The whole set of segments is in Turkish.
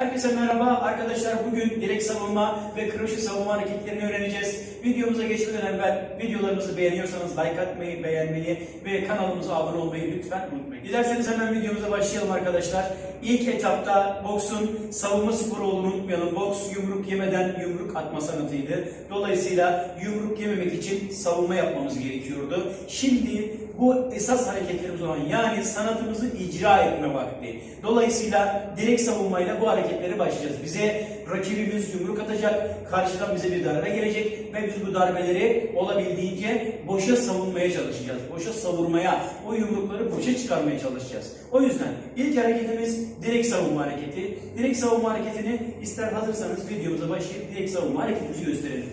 Herkese merhaba arkadaşlar. Bugün direkt savunma ve kroşe savunma hareketlerini öğreneceğiz. Videomuza geçmeden evvel videolarımızı beğeniyorsanız like atmayı, beğenmeyi ve kanalımıza abone olmayı lütfen unutmayın. Dilerseniz hemen videomuza başlayalım arkadaşlar. İlk etapta boksun savunma sporu olduğunu unutmayalım. Boks yumruk yemeden yumruk atma sanatıydı. Dolayısıyla yumruk yememek için savunma yapmamız gerekiyordu. Şimdi bu esas hareketlerimiz olan yani sanatımızı icra etme vakti. Dolayısıyla direkt savunmayla bu hareketlere başlayacağız. Bize rakibimiz yumruk atacak, karşıdan bize bir darbe gelecek ve biz bu darbeleri olabildiğince boşa savunmaya çalışacağız. Boşa savurmaya, o yumrukları boşa çıkarmaya çalışacağız. O yüzden ilk hareketimiz direkt savunma hareketi. Direkt savunma hareketini ister hazırsanız videomuza başlayıp direkt savunma hareketimizi gösterelim.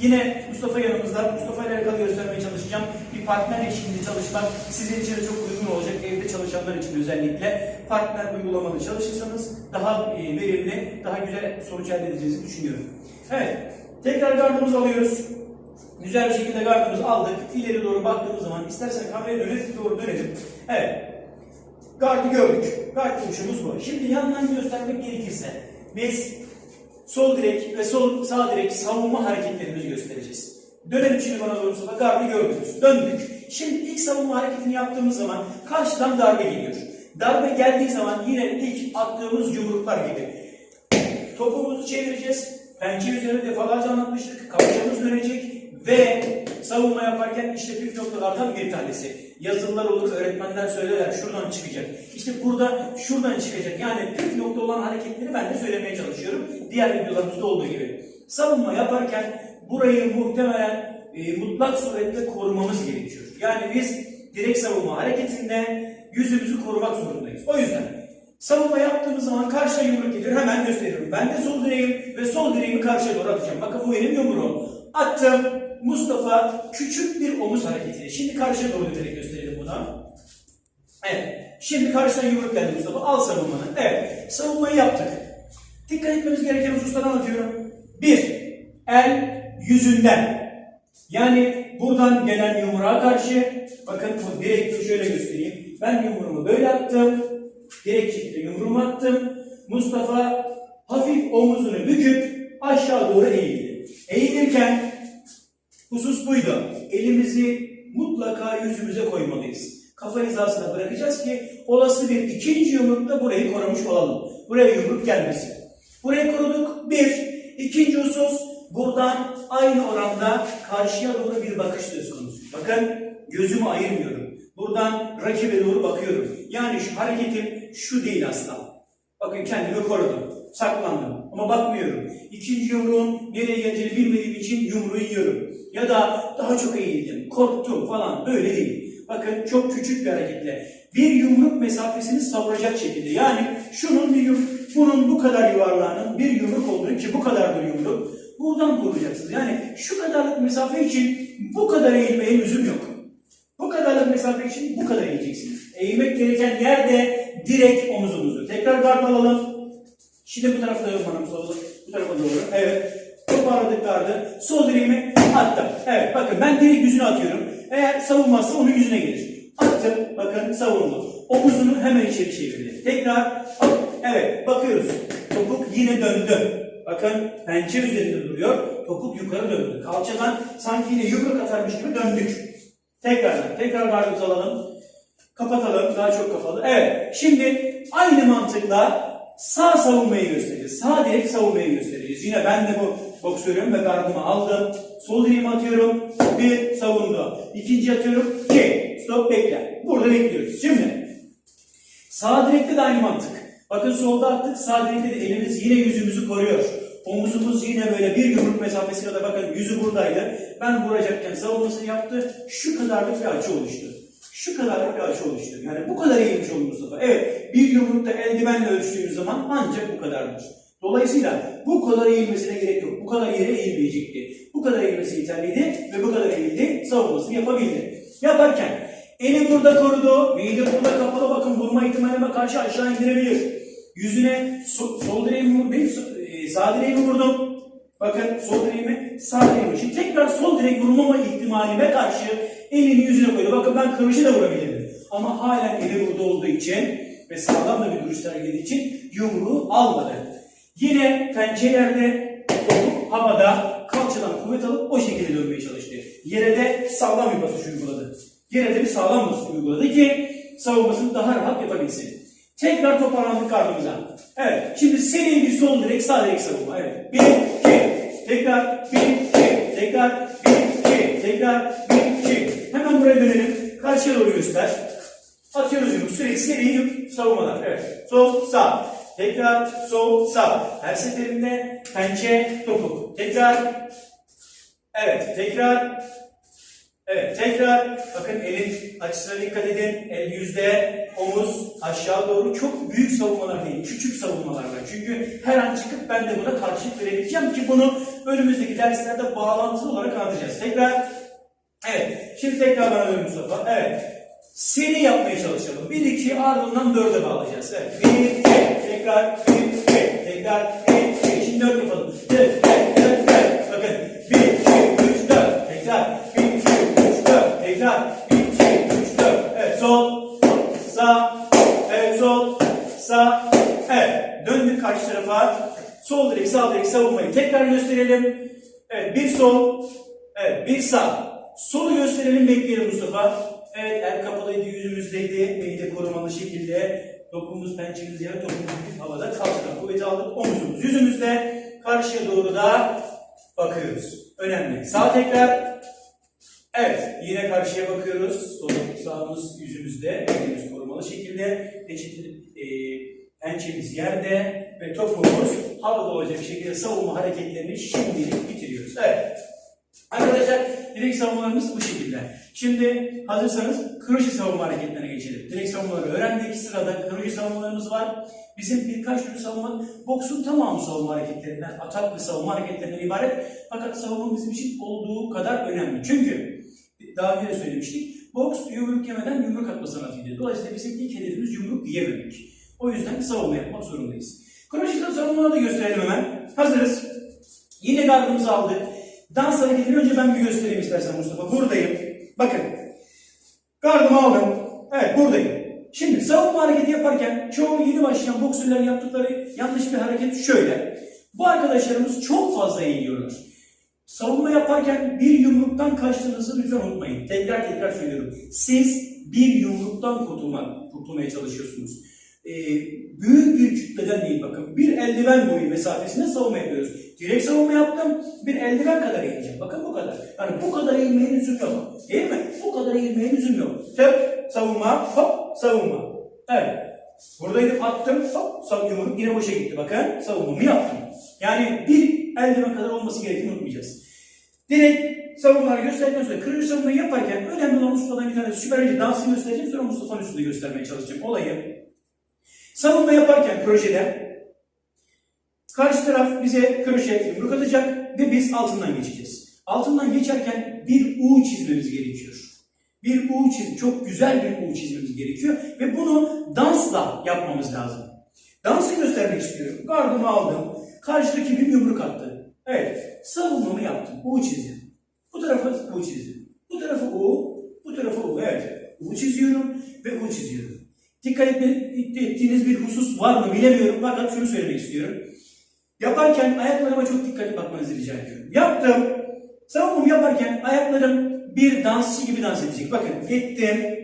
Yine Mustafa yanımızda. Mustafa ile alakalı göstermeye çalışacağım. Bir partner eşliğinde çalışmak sizin için çok uygun olacak. Evde çalışanlar için özellikle partner uygulamalı çalışırsanız daha e, verimli, daha güzel sonuç elde edeceğinizi düşünüyorum. Evet, tekrar gardımızı alıyoruz. Güzel bir şekilde gardımızı aldık. İleri doğru baktığımız zaman istersen kameraya dönüp doğru dönelim. Evet, Gardı gördük. Gard duruşumuz bu. Şimdi yandan göstermek gerekirse biz sol direk ve sol sağ direk savunma hareketlerimizi göstereceğiz. Dönelim şimdi bana doğru sola. Gardı gördünüz. Döndük. Şimdi ilk savunma hareketini yaptığımız zaman karşıdan darbe geliyor. Darbe geldiği zaman yine ilk attığımız yumruklar gibi. Topumuzu çevireceğiz. Pençe üzerine defalarca anlatmıştık. Kavuşamız dönecek ve savunma yaparken işte püf noktalardan bir tanesi. Yazılılar olur, öğretmenler söylerler şuradan çıkacak. İşte burada şuradan çıkacak. Yani püf nokta olan hareketleri ben de söylemeye çalışıyorum. Diğer videolarımızda olduğu gibi. Savunma yaparken burayı muhtemelen e, mutlak suretle korumamız gerekiyor. Yani biz direkt savunma hareketinde yüzümüzü korumak zorundayız. O yüzden Savunma yaptığımız zaman karşıya yumruk gelir. Hemen gösteriyorum. Ben de sol direğim ve sol direğimi karşıya doğru atacağım. Bakın bu benim yumruğum. Attım. Mustafa küçük bir omuz hareketi. Şimdi karşıya doğru dönerek gösterelim bunu. Evet. Şimdi karşıdan yumruk geldi Mustafa. Al savunmanı. Evet. Savunmayı yaptık. Dikkat etmemiz gereken hususları anlatıyorum. Bir. El yüzünden. Yani buradan gelen yumruğa karşı bakın bu direkt şöyle göstereyim. Ben yumruğumu böyle attım. Direkt şekilde yumruğumu attım. Mustafa hafif omuzunu büküp aşağı doğru eğildi. Eğilirken husus buydu. Elimizi mutlaka yüzümüze koymalıyız. Kafa hizasına bırakacağız ki olası bir ikinci yumrukta burayı korumuş olalım. Buraya yumruk gelmesin. Burayı koruduk. Bir. İkinci husus buradan aynı oranda karşıya doğru bir bakış söz konusu. Bakın gözümü ayırmıyorum. Buradan rakibe doğru bakıyorum. Yani şu hareketim şu değil asla. Bakın kendimi korudum. Saklandım. Ama bakmıyorum. İkinci yumruğun nereye geleceğini bilmediğim için yumruğu yiyorum. Ya da daha çok eğildim, korktum falan. Böyle değil. Bakın çok küçük bir hareketle. Bir yumruk mesafesini savuracak şekilde. Yani şunun bir yumruk, bunun bu kadar yuvarlağının bir yumruk olduğunu ki bu kadardır yumruk. Buradan koruyacaksınız. Yani şu kadarlık mesafe için bu kadar eğilmeye lüzum yok. Bu kadarlık mesafe için bu kadar eğileceksiniz. Eğilmek gereken yerde direkt omuzumuzu. Tekrar gard alalım. Şimdi bu tarafta yormanımız olur. Bu tarafa doğru. Evet. Toparladık gardı. Sol direğimi attım. Evet bakın ben direkt yüzüne atıyorum. Eğer savunmazsa onun yüzüne gelir. Attım. Bakın savunma. Omuzunu hemen içeri çevirdi. Tekrar. Evet bakıyoruz. Topuk yine döndü. Bakın pençe üzerinde duruyor. Topuk yukarı döndü. Kalçadan sanki yine yumruk atarmış gibi döndük. Tekrar, tekrar gardımızı alalım. Kapatalım, daha çok kapalı. Evet, şimdi aynı mantıkla sağ savunmayı göstereceğiz. Sağ direkt savunmayı göstereceğiz. Yine ben de bu boksörüm ve gardımı aldım. Sol direğimi atıyorum. Bir, savundu. İkinci atıyorum. İki, stop, bekle. Burada bekliyoruz. Şimdi, sağ direkte de aynı mantık. Bakın solda attık, sağ direkte de elimiz yine yüzümüzü koruyor. Omuzumuz yine böyle bir yumruk mesafesi kadar bakın yüzü buradaydı. Ben vuracakken savunmasını yaptı. Şu kadarlık bir açı oluştu. Şu kadarlık bir açı oluştu. Yani bu kadar eğilmiş oldu Mustafa. Evet bir yumrukta eldivenle ölçtüğümüz zaman ancak bu kadardır. Dolayısıyla bu kadar eğilmesine gerek yok. Bu kadar yere eğilmeyecekti. Bu kadar eğilmesi yeterliydi ve bu kadar eğildi savunmasını yapabildi. Yaparken eli burada korudu, mide burada kapalı bakın vurma ihtimalime karşı aşağı indirebilir. Yüzüne so, sol vurdum, e, sağ direğimi vurdum. Bakın sol direğimi sağ direğimi. Şimdi tekrar sol direk vurmama ihtimalime karşı elini yüzüne koydu. Bakın ben kılıcı da vurabilirdim. Ama halen eli burada olduğu için ve sağlam da bir duruş sergilediği için yumruğu almadı. Yine pençe yerde, topuk havada, kalçadan kuvvet alıp o şekilde dönmeye çalıştı. Yere de sağlam bir basış uyguladı. Yere de bir sağlam basış uyguladı ki savunmasını daha rahat yapabilsin. Tekrar toparlandık ardımıza. Evet, şimdi seri bir sol direk, sağ direk savunma. Evet, bir, iki, tekrar, bir, iki, tekrar, bir, iki, tekrar, bir, iki. Hemen buraya dönelim. Karşıya doğru göster. Atıyoruz yumruk. Sürekli seri yumruk savunmalar. Evet. Sol, sağ. Tekrar sol, sağ. Her seferinde pençe, topuk. Tekrar. Evet. Tekrar. Evet. Tekrar. Bakın elin açısına dikkat edin. El yüzde, omuz aşağı doğru. Çok büyük savunmalar değil. Küçük savunmalar var. Çünkü her an çıkıp ben de buna karşılık verebileceğim ki bunu önümüzdeki derslerde bağlantılı olarak anlatacağız. Tekrar. Evet. Şimdi tekrar bana dön Mustafa. Evet. Seri yapmaya çalışalım. 1 2 ardından 4'e bağlayacağız. Evet. 1 2 tekrar 1 2 tekrar 1 2 şimdi 4 yapalım. 4 4 4 4 bakın 1 2 3 4 tekrar 1 2 3 4 tekrar 1 2 3 4 evet sol sağ evet sol sağ evet döndük karşı tarafa sol direk sağ direk savunmayı tekrar gösterelim. Evet bir sol evet bir sağ solu gösterelim bekleyelim Mustafa. Evet el kapalıydı yüzümüzdeydi. Beni de korumalı şekilde dokumuz pençemiz yere topumuz havada kalçadan kuvveti aldık omuzumuz yüzümüzde karşıya doğru da bakıyoruz. Önemli. Sağ tekrar. Evet yine karşıya bakıyoruz. Solumuz sağımız yüzümüzde. Elimiz korumalı şekilde. Peçete, e, pençemiz yerde ve topumuz havada olacak şekilde savunma hareketlerini şimdilik bitiriyoruz. Evet. Arkadaşlar direkt savunmalarımız bu şekilde. Şimdi hazırsanız kroşe savunma hareketlerine geçelim. Direkt savunmaları öğrendik. Sırada kroşe savunmalarımız var. Bizim birkaç türlü savunma, boksun tamamı savunma hareketlerinden, atak ve savunma hareketlerinden ibaret. Fakat savunma bizim için olduğu kadar önemli. Çünkü daha önce de söylemiştik. Boks yumruk yemeden yumruk atma sanatıydı. Dolayısıyla bizim ilk hedefimiz yumruk yememek. O yüzden savunma yapmak zorundayız. Kroşe savunmaları da gösterelim hemen. Hazırız. Yine gardımızı aldık. Dans hareketini önce ben bir göstereyim istersen Mustafa. Buradayım. Bakın. Gardımı aldım. Evet buradayım. Şimdi savunma hareketi yaparken çoğu yeni başlayan boksörlerin yaptıkları yanlış bir hareket şöyle. Bu arkadaşlarımız çok fazla eğiliyorlar. Savunma yaparken bir yumruktan kaçtığınızı lütfen unutmayın. Tekrar tekrar söylüyorum. Siz bir yumruktan kurtulmak, kurtulmaya çalışıyorsunuz. Ee, büyük bir kütleden değil bakın. Bir eldiven boyu mesafesinde savunma yapıyoruz. Direkt savunma yaptım. Bir eldiven kadar eğileceğim. Bakın bu kadar. Yani bu kadar eğilmeye lüzum yok. Değil mi? Bu kadar eğilmeye lüzum yok. Tıp, savunma, hop, savunma. Evet. Buradaydım attım, hop, sav yumruk yine boşa gitti. Bakın savunmamı yaptım. Yani bir eldiven kadar olması gerektiğini unutmayacağız. Direkt savunmaları gösterdikten sonra kırıcı savunmayı yaparken önemli olan Mustafa'dan bir tane süper dansını göstereceğim sonra Mustafa'nın üstünde göstermeye çalışacağım olayı. Savunma yaparken projede karşı taraf bize kroşe yumruk atacak ve biz altından geçeceğiz. Altından geçerken bir U çizmemiz gerekiyor. Bir U çiz, çok güzel bir U çizmemiz gerekiyor ve bunu dansla yapmamız lazım. Dansı göstermek istiyorum. Gardımı aldım. Karşıdaki bir yumruk attı. Evet. Savunmamı yaptım. U çizdim. Bu tarafa U çizdim. Bu tarafa U. Bu tarafa U. Evet. U çiziyorum ve U çiziyorum. Dikkat ettiğiniz bir husus var mı bilemiyorum fakat şunu söylemek istiyorum. Yaparken ayaklarıma çok dikkatli bakmanızı rica ediyorum. Yaptım. Savunmamı yaparken ayaklarım bir dansçı gibi dans edecek. Bakın gittim.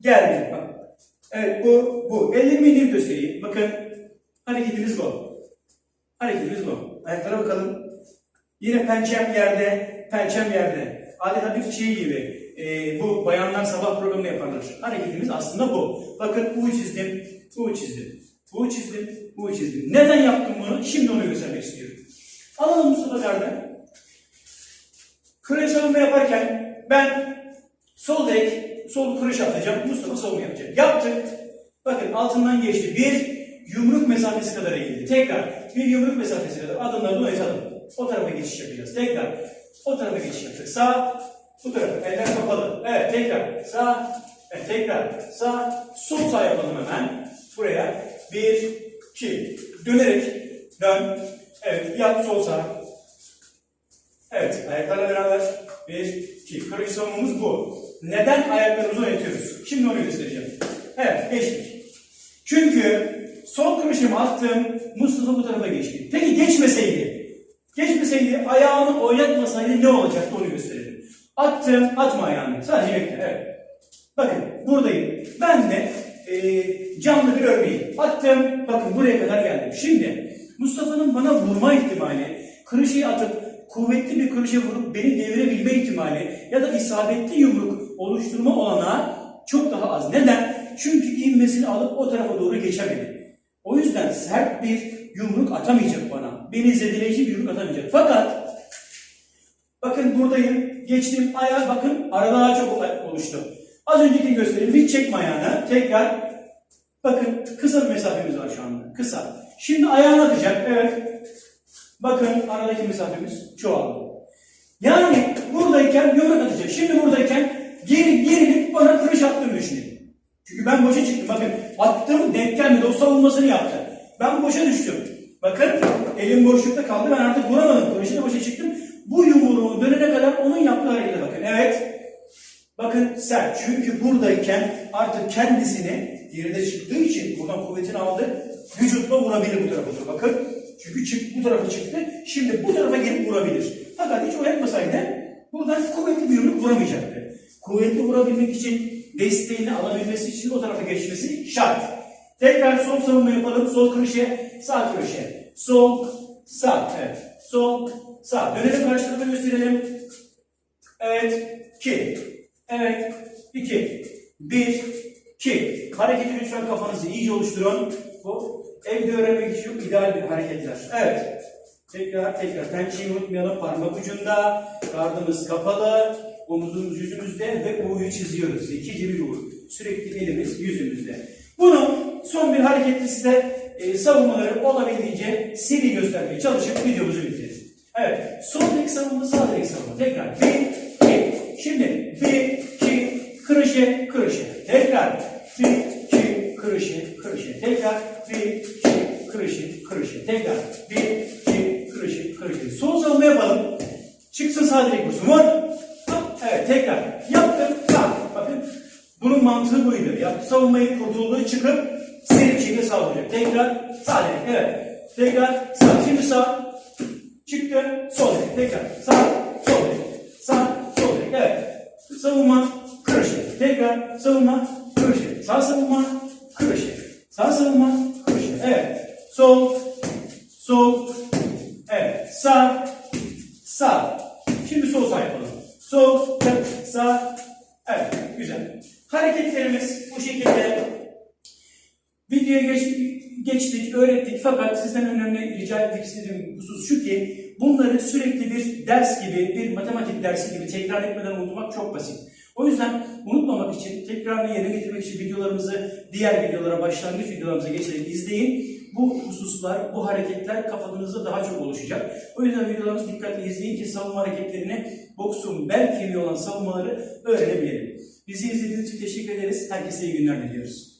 Geldim. Bak. Evet bu bu. Ellerimi indirip göstereyim. Bakın hareketimiz bu. Hareketimiz bu. Ayaklara bakalım. Yine pençem yerde, pençem yerde. Adeta bir şey gibi. Ee, bu bayanlar sabah programını yaparlar. Hareketimiz aslında bu. Bakın U çizdim, U çizdim. U çizdim, U çizdim. Neden yaptım bunu? Şimdi onu göstermek istiyorum. Alalım Mustafa kardeşim. Kule savunma yaparken ben sol direk, sol kuruş atacağım. Mustafa savunma yapacak. Yaptık. Bakın altından geçti. Bir yumruk mesafesi kadar eğildi. Tekrar bir yumruk mesafesi kadar adımları donatalım. O tarafa geçiş yapacağız. Tekrar o tarafa geçiş yapacağız. Sağ, bu tarafa. Eller kapalı. Evet tekrar. Sağ, evet tekrar. Sağ, sol sağ yapalım hemen. Buraya. Bir, iki. Dönerek dön. Evet yap sol sağ. Evet, ayaklarla beraber bir, iki. Savunmamız bu. Neden ayaklarımızı oynatıyoruz? Şimdi onu göstereceğim. Evet, geçtik. Çünkü sol kroşemi attım. Mustafa bu tarafa geçti. Peki geçmeseydi? Geçmeseydi ayağını oynatmasaydı ne olacaktı onu gösterelim. Attım. Atma ayağını. Sadece bekle. Evet. Bakın buradayım. Ben de e, canlı bir örneği. Attım. Bakın buraya kadar geldim. Şimdi Mustafa'nın bana vurma ihtimali, kırışıyı atıp kuvvetli bir kırışa vurup beni devirebilme ihtimali ya da isabetli yumruk oluşturma olanağı çok daha az. Neden? Çünkü ivmesini alıp o tarafa doğru geçemedi. O yüzden sert bir yumruk atamayacak bana. Beni zedeleyici bir yumruk atamayacak. Fakat Bakın buradayım. Geçtim ayağa bakın daha çok oluştu. Az önceki göstereyim. Hiç çekme ayağını. Tekrar. Bakın kısa bir mesafemiz var şu anda. Kısa. Şimdi ayağını atacak. Evet. Bakın aradaki mesafemiz çoğaldı. Yani buradayken yumruk atacak. Şimdi buradayken geri gerilip bana kırış attığını düşünün. Çünkü ben boşa çıktım. Bakın attım denk gelmedi. O savunmasını yaptı. Ben boşa düştüm. Bakın elim boşlukta kaldı. Ben artık vuramadım. Kırışına boşa çıktım. Bu yumruğu dönene kadar onun yaptığı harekete bakın. Evet. Bakın sert. Çünkü buradayken artık kendisini geride çıktığı için buradan kuvvetini aldı. Vücutla vurabilir bu tarafa doğru. Bakın. Çünkü çık, bu tarafa çıktı. Şimdi bu tarafa gelip vurabilir. Fakat hiç oynatmasaydı buradan kuvvetli bir yumruk vuramayacaktı. Kuvvetli vurabilmek için desteğini alabilmesi için o tarafa geçmesi şart. Tekrar sol savunma yapalım. Sol kırışı, sağ kırışı. Sol, sağ. Evet. Sol, sağ. Dönelim karşı tarafa gösterelim. Evet. 2. Evet. 2. 1. 2. Hareketi lütfen kafanızı iyice oluşturun. Bu evde öğrenmek için ideal bir hareketler. Evet. Tekrar tekrar pençeyi unutmayalım. Parmak ucunda. Gardımız kapalı. Omuzumuz yüzümüzde ve U'yu çiziyoruz. İkinci bir U. Sürekli elimiz yüzümüzde. Bunu son bir hareketle size e, savunmaları olabildiğince seri göstermeye çalışıp videomuzu bitirelim. Evet. Sol savunma, sağ savunma. Tekrar. Bir, iki. Şimdi bir, iki, kırışı, kırışı. Tekrar. Bir, iki, kırışı, kırışı. Tekrar. Bir, iki, kırışı, kırışı. Tekrar. Bir, iki, kırışı, kırışı. Sol savunma yapalım. Çıksın sağ direk vursun. Evet tekrar. Yaptım. Sağ. Bakın. Bunun mantığı buydu. Yaptı savunmayı kurtulduğu çıkıp seri bir şekilde. Tekrar sağ. Evet. Tekrar sağ. Şimdi sağ. Çıktı. Sol direk. Tekrar. Sağ. Sol direk. Sağ. Sol direk. Evet. Savunma. Kırışı. Tekrar. Savunma. Kırışı. Sağ savunma. Kırışı. Sağ savunma. Kırışı. Evet. Sol. Sol. Evet. Sağ. Sağ. Şimdi sol sağ yapalım. Sol. Sağ. Evet. Güzel. Hareketlerimiz bu şekilde. Videoya geç, geçtik, öğrettik fakat sizden önemli rica etmek istediğim husus şu ki bunları sürekli bir ders gibi, bir matematik dersi gibi tekrar etmeden unutmak çok basit. O yüzden unutmamak için, tekrarını yerine getirmek için videolarımızı diğer videolara, başlangıç videolarımıza geçerek izleyin. Bu hususlar, bu hareketler kafanızda daha çok oluşacak. O yüzden videolarımızı dikkatli izleyin ki savunma hareketlerini, boksun bel kemiği olan savunmaları öğrenebilelim. Bizi izlediğiniz için teşekkür ederiz. Herkese iyi günler diliyoruz.